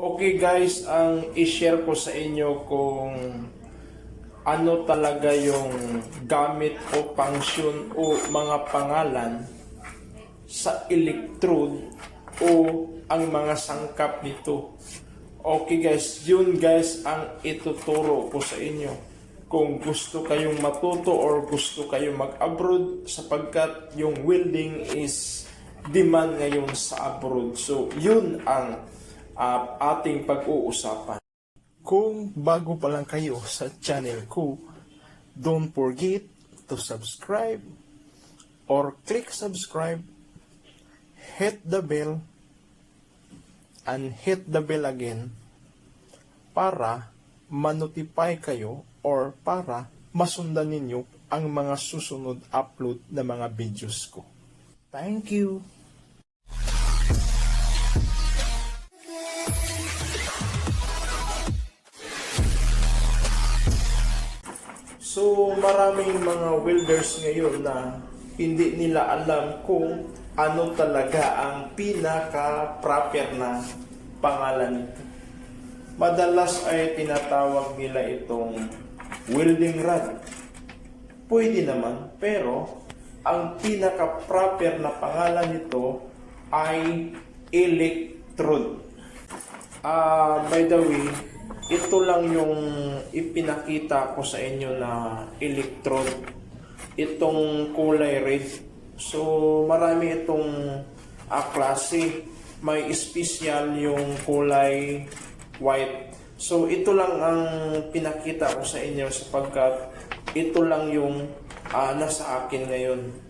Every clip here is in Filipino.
Okay guys, ang i-share ko sa inyo kung ano talaga yung gamit o function o mga pangalan sa electrode o ang mga sangkap nito. Okay guys, yun guys ang ituturo ko sa inyo. Kung gusto kayong matuto or gusto kayong mag-abroad sapagkat yung welding is demand ngayon sa abroad. So, yun ang uh, ating pag-uusapan. Kung bago pa lang kayo sa channel ko, don't forget to subscribe or click subscribe, hit the bell, and hit the bell again para manotify kayo or para masundan ninyo ang mga susunod upload na mga videos ko. Thank you! So, maraming mga welders ngayon na hindi nila alam kung ano talaga ang pinaka-proper na pangalan nito. Madalas ay tinatawag nila itong welding rod. Pwede naman, pero ang pinaka-proper na pangalan nito ay electrode. Ah, by the way, ito lang yung ipinakita ko sa inyo na electrode. Itong kulay red. So, marami itong ah, klase. May special yung kulay white. So, ito lang ang pinakita ko sa inyo sapagkat ito lang yung ah, nasa akin ngayon.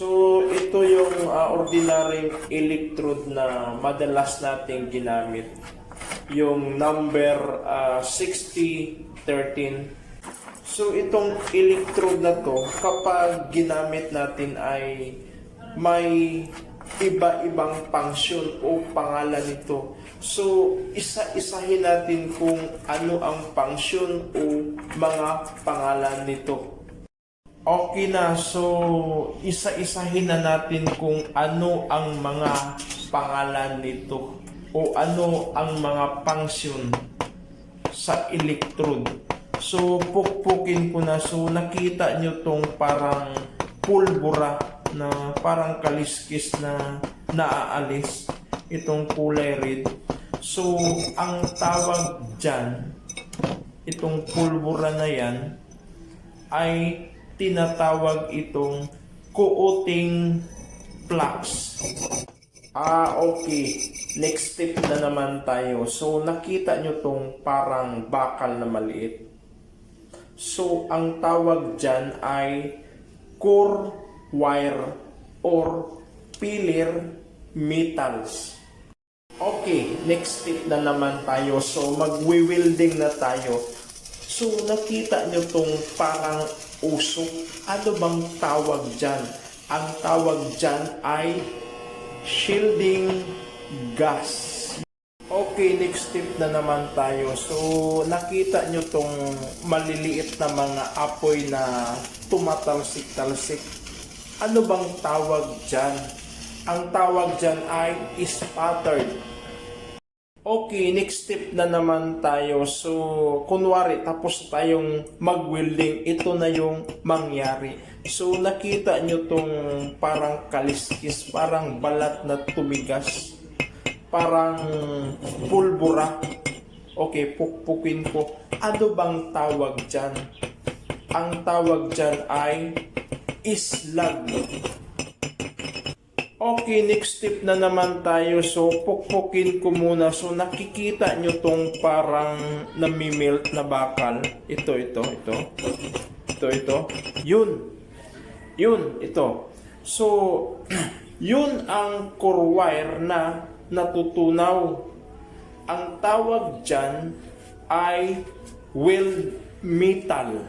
So, ito yung uh, ordinary electrode na madalas nating ginamit. Yung number uh, 6013. So, itong electrode na to, kapag ginamit natin ay may iba-ibang function o pangalan nito. So, isa-isahin natin kung ano ang function o mga pangalan nito. Okay na, so isa-isahin na natin kung ano ang mga pangalan nito o ano ang mga function sa electrode. So pukpukin ko na, so nakita nyo tong parang pulbura na parang kaliskis na naaalis itong kulay red. So ang tawag dyan, itong pulbura na yan ay tinatawag itong coating flux. Ah, okay. Next step na naman tayo. So, nakita nyo tong parang bakal na maliit. So, ang tawag dyan ay core wire or pillar metals. Okay, next step na naman tayo. So, magwi-welding na tayo. So, nakita nyo tong parang usok. Ano bang tawag dyan? Ang tawag dyan ay shielding gas. Okay, next step na naman tayo. So, nakita nyo tong maliliit na mga apoy na tumatalsik-talsik. Ano bang tawag dyan? Ang tawag dyan ay sputtered. Okay, next step na naman tayo. So, kunwari, tapos tayong mag-welding, ito na yung mangyari. So, nakita nyo tong parang kaliskis, parang balat na tumigas, parang pulbura. Okay, pukpukin ko. Ano bang tawag dyan? Ang tawag dyan ay islag. Okay, next step na naman tayo. So, pukpukin ko muna. So, nakikita nyo tong parang namimelt na bakal. Ito, ito, ito. Ito, ito. Yun. Yun, ito. So, yun ang core wire na natutunaw. Ang tawag dyan ay weld metal.